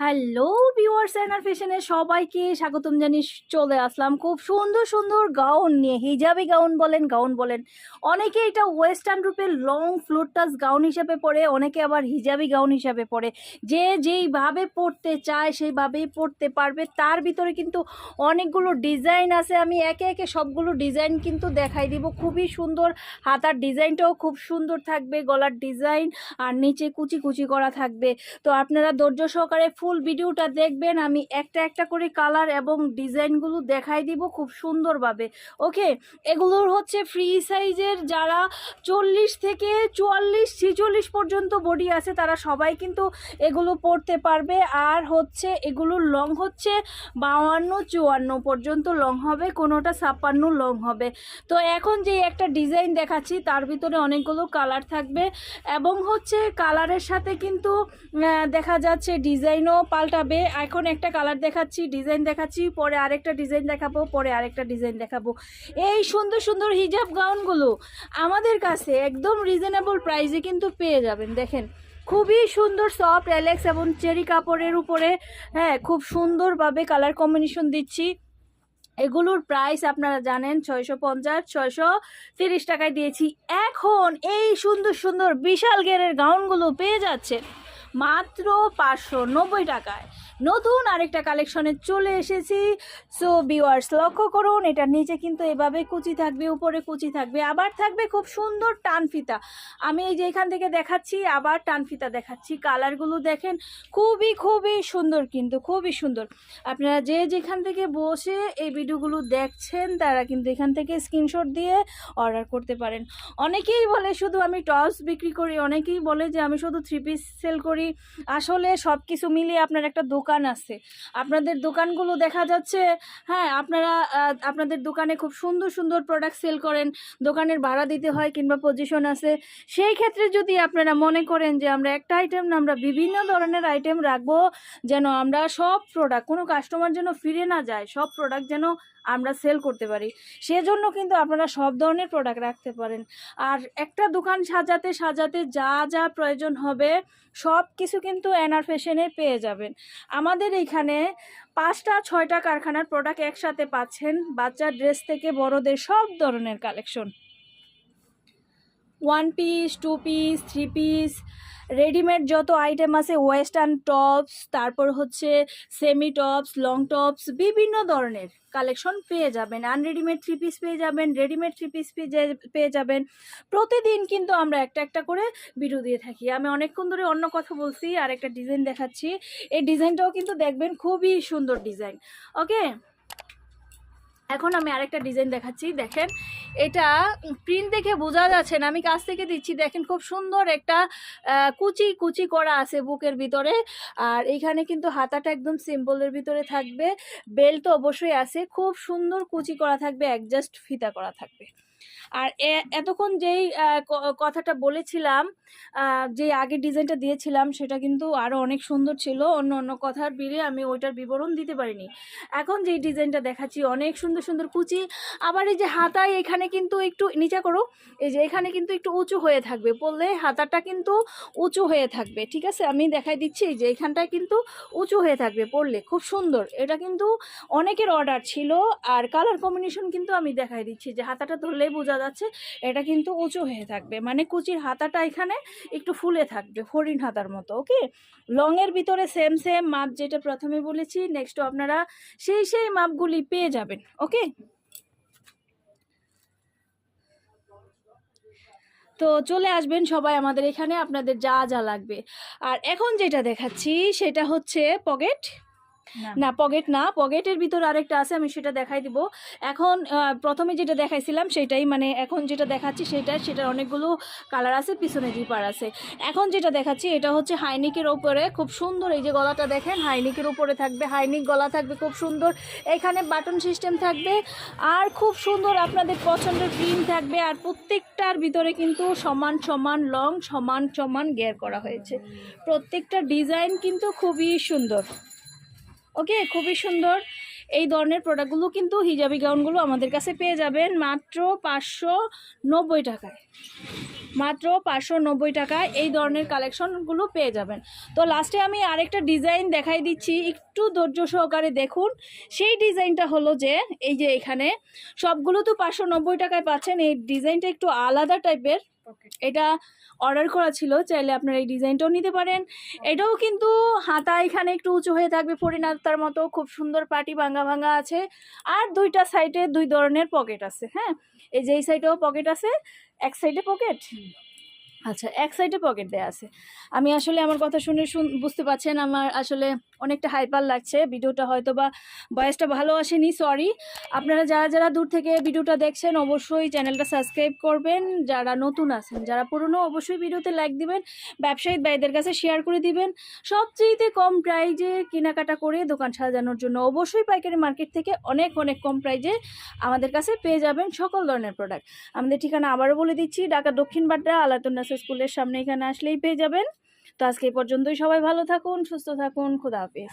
Hello viewers এনার ফ্যাশনে সবাইকে স্বাগতম জানিয়ে চলে আসলাম। খুব সুন্দর সুন্দর গাউন নিয়ে, হিজাবি গাউন বলেন গাউন বলেন। অনেকে এটা ওয়েস্টার্ন রূপে লং ফ্লোটাস গাউন হিসাবে পরে, অনেকে আবার হিজাবি গাউন হিসাবে পরে। যে যেইভাবে পরতে চায়, সেইভাবেই পরতে পারবে। তার ভিতরে কিন্তু অনেকগুলো ডিজাইন আছে। আমি একে একে সবগুলো ডিজাইন কিন্তু দেখাই দিব। খুবই সুন্দর হাতার ডিজাইনটাও খুব সুন্দর থাকবে, গলার ডিজাইন আর নিচে কুচি কুচি করা থাকবে। তো আপনারা ধৈর্য সহকারে ফুল ভিডিওটা দেখবেন, আমি একটা একটা করে কালার এবং ডিজাইনগুলো দেখাই দিব খুব সুন্দরভাবে ওকে এগুলোর হচ্ছে ফ্রি সাইজের যারা চল্লিশ থেকে চুয়াল্লিশ, ছিচল্লিশ পর্যন্ত বডি আছে, তারা সবাই কিন্তু এগুলো পরতে পারবে। আর হচ্ছে এগুলোর লং হচ্ছে বাউান্ন চুয়ান্ন পর্যন্ত লং হবে, কোনোটা ছাপ্পান্ন লং হবে। তো এখন যে একটা ডিজাইন দেখাচ্ছি, তার ভিতরে অনেকগুলো কালার থাকবে এবং হচ্ছে কালারের সাথে কিন্তু দেখা যাচ্ছে ডিজাইনও পাল্টাবে। এখন একটা কালার দেখাচ্ছি ডিজাইন দেখাচ্ছি, পরে আরেকটা ডিজাইন দেখাবো, পরে আরেকটা ডিজাইন দেখাবো। এই সুন্দর সুন্দর হিজাব গাউনগুলো আমাদের কাছে একদম রিজনেবল প্রাইসে কিন্তু পেয়ে যাবেন। দেখেন, খুবই সুন্দর সফট অ্যালেক্স এবং চেরি কাপড়ের উপরে হ্যাঁ খুব সুন্দরভাবে কালার কম্বিনেশন দিচ্ছি। এগুলোর প্রাইস আপনারা জানেন, ছয়শো পঞ্চাশ, ছয়শো তিরিশ টাকায় দিয়েছি। এখন এই সুন্দর সুন্দর বিশাল গেরের গাউনগুলো পেয়ে যাচ্ছেন। মাত্র পাঁচশো নব্বই টাকায়। নতুন আরেকটা কালেকশনে চলে এসেছি। সো বিওয়ার্স লক্ষ্য করুন এটার নিচে কিন্তু এভাবে কুচি থাকবে, উপরে কুচি থাকবে, আবার থাকবে খুব সুন্দর টান ফিতা। আমি এই যে এখান থেকে দেখাচ্ছি, আবার টান ফিতা দেখাচ্ছি। কালারগুলো দেখেন, খুবই খুবই সুন্দর কিন্তু, খুবই সুন্দর। আপনারা যে যেখান থেকে বসে এই ভিডিওগুলো দেখছেন, তারা কিন্তু এখান থেকে স্ক্রিনশট দিয়ে অর্ডার করতে পারেন। অনেকেই বলে, শুধু আমি টপস বিক্রি করি। অনেকেই বলে যে, আমি শুধু থ্রি পিস সেল করি। আসলে সব কিছু মিলিয়ে আপনার একটা দোকান আছে। আপনাদের দোকানগুলো দেখা যাচ্ছে হ্যাঁ আপনারা আপনাদের দোকানে খুব সুন্দর সুন্দর প্রোডাক্ট সেল করেন, দোকানের ভাড়া দিতে হয় কিংবা পজিশন আছে। সেই ক্ষেত্রে যদি আপনারা মনে করেন যে আমরা একটা আইটেম না, আমরা বিভিন্ন ধরনের আইটেম রাখব যেন আমরা সব প্রোডাক্ট কোনো কাস্টমার যেন ফিরে না যায়, সব প্রোডাক্ট যেন আমরা সেল করতে পারি। সেজন্য কিন্তু আপনারা সব ধরনের প্রোডাক্ট রাখতে পারেন। আর একটা দোকান সাজাতে সাজাতে যা যা প্রয়োজন হবে, সব কিছু কিন্তু এনআর ফ্যাশনে পেয়ে যাবেন। আমাদের এইখানে পাঁচটা, ছয়টা কারখানার প্রোডাক্ট একসাথে পাচ্ছেন। বাচ্চার ড্রেস থেকে বড়দের সব ধরনের collection one piece two piece three piece readymade যত আইটেম আছে ওয়েস্টার্ন টপস তারপর হচ্ছে সেমি টপস লং টপস বিভিন্ন ধরনের কালেকশন পেয়ে যাবেন। আনরেডিমেড থ্রি পিস পেয়ে যাবেন রেডিমেড থ্রি পিস পেয়ে যাবেন। প্রতিদিন কিন্তু আমরা একটা একটা করে ভিডিও দিয়ে থাকি। আমি অনেকক্ষণ ধরে অন্য কথা বলছি, আর একটা ডিজাইন দেখাচ্ছি। এই ডিজাইনটাও কিন্তু দেখবেন খুবই সুন্দর ডিজাইন ওকে এখন আমি আরেকটা ডিজাইন দেখাচ্ছি, দেখেন। এটা প্রিন্ট দেখে বোঝা যাচ্ছে না। আমি কাছ থেকে দিচ্ছি, দেখেন খুব সুন্দর একটা কুচি কুচি করা আছে বুকের ভিতরে। আর এখানে কিন্তু হাতাটা একদম সিম্পলের ভিতরে থাকবে। বেল্ট তো অবশ্যই আছে। খুব সুন্দর কুচি করা থাকবে অ্যাডজাস্ট ফিতা করা থাকবে। আর এতক্ষণ যেই কথাটা বলেছিলাম যে আগের ডিজাইনটা দিয়েছিলাম সেটা কিন্তু আরও অনেক সুন্দর ছিল, অন্য অন্য কথার বিলে আমি ওইটার বিবরণ দিতে পারিনি। এখন যে ডিজাইনটা দেখাচ্ছি, অনেক সুন্দর সুন্দর কুচি, আবার এই যে হাতায় এখানে কিন্তু একটু নিচে করো, এই যে এখানে কিন্তু একটু উঁচু হয়ে থাকবে, পড়লে হাতাটা কিন্তু উঁচু হয়ে থাকবে, ঠিক আছে? আমি দেখাই দিচ্ছি যে এখানটায় কিন্তু উঁচু হয়ে থাকবে পড়লে, খুব সুন্দর। এটা কিন্তু অনেকের অর্ডার ছিল, আর কালার কম্বিনেশন কিন্তু আমি দেখাই দিচ্ছি যে হাতাটা ধরলেই বোঝা যাচ্ছে, এটা কিন্তু উঁচু হয়ে থাকবে। মানে কুচির হাতাটা এখানে একটু ফুলে থাকবে, হরিণ হাতার মতো ওকে লংয়ের ভিতরে সেম সেম মাপ যেটা প্রথমে বলেছি নেক্সট আপনারা সেই সেই মাপগুলি পেয়ে যাবেন ওকে তো চলে আসবেন সবাই আমাদের এখানে, আপনাদের যা যা লাগবে। আর এখন যেটা দেখাচ্ছি, সেটা হচ্ছে পকেট না পকেট না পকেটের ভিতর আরেকটা আছে, আমি সেটা দেখাই দিব। এখন প্রথমে যেটা দেখাইছিলাম, সেটাই মানে এখন যেটা দেখাচ্ছি, সেটা, সেটার অনেকগুলো কালার আছে, পিছনে জিপার আছে। এখন যেটা দেখাচ্ছি, এটা হচ্ছে হাইনিকের ওপরে খুব সুন্দর এই যে গলাটা দেখেন, হাইনিকের উপরে থাকবে, হাইনিক গলা থাকবে, খুব সুন্দর। এখানে বাটন সিস্টেম থাকবে, আর খুব সুন্দর আপনাদের পছন্দের প্রিন্ট থাকবে, আর প্রত্যেকটার ভিতরে কিন্তু সমান সমান লং সমান সমান গেয়ার করা হয়েছে। প্রত্যেকটা ডিজাইন কিন্তু খুবই সুন্দর। ওকে, খুবই সুন্দর। এই ধরনের প্রোডাক্টগুলো কিন্তু হিজাবি গাউনগুলো আমাদের কাছে পেয়ে যাবেন মাত্র পাঁচশো নব্বই টাকায়। মাত্র পাঁচশো নব্বই টাকায় এই ধরনের কালেকশনগুলো পেয়ে যাবেন। তো লাস্টে আমি আরেকটা ডিজাইন দেখাই দিচ্ছি, একটু ধৈর্য সহকারে দেখুন। সেই ডিজাইনটা হলো যে, এই যে এখানে সবগুলো তো পাঁচশো নব্বই টাকায় পাচ্ছেন, এই ডিজাইনটা একটু আলাদা টাইপের এটা অর্ডার করা ছিল চাইলে আপনারা এই ডিজাইনটাও নিতে পারেন। এটাও কিন্তু হাতা এখানে একটু উঁচু হয়ে থাকবে ফরিনাতার মতো খুব সুন্দর পাটি ভাঙা ভাঙা আছে। আর দুইটা সাইডে দুই ধরনের পকেট আছে হ্যাঁ? এই যে এই সাইডেও পকেট আছে এক সাইডে পকেট আচ্ছা এক সাইডে পকেট দেওয়া আছে। আমি আসলে আমার কথা শুনে শুন বুঝতে পারছেন আমার আসলে অনেকটা হাইপার লাগছে। ভিডিওটা হয়তো বা বয়সটা ভালো আসেনি সরি আপনারা যারা যারা দূর থেকে ভিডিওটা দেখছেন, অবশ্যই চ্যানেলটা সাবস্ক্রাইব করবেন। যারা নতুন আছেন, যারা পুরনো, অবশ্যই ভিডিওতে লাইক দিবেন ব্যবসায়ী ভাইদের কাছে শেয়ার করে দিবেন। সবচেয়েতে কম প্রাইজে কেনাকাটা করে দোকান সাজানোর জন্য অবশ্যই পাইকারি মার্কেট থেকে অনেক অনেক কম প্রাইজে আমাদের কাছে পেয়ে যাবেন সকল ধরনের প্রোডাক্ট আমাদের ঠিকানা আবারও বলে দিচ্ছি, ঢাকা দক্ষিণ বাড্ডা আলাতুন্নাসা স্কুলের সামনে এখানে আসলেই পেয়ে যাবেন। তো আজকে এই পর্যন্তই। সবাই ভালো থাকুন সুস্থ থাকুন খুদা হাফিজ।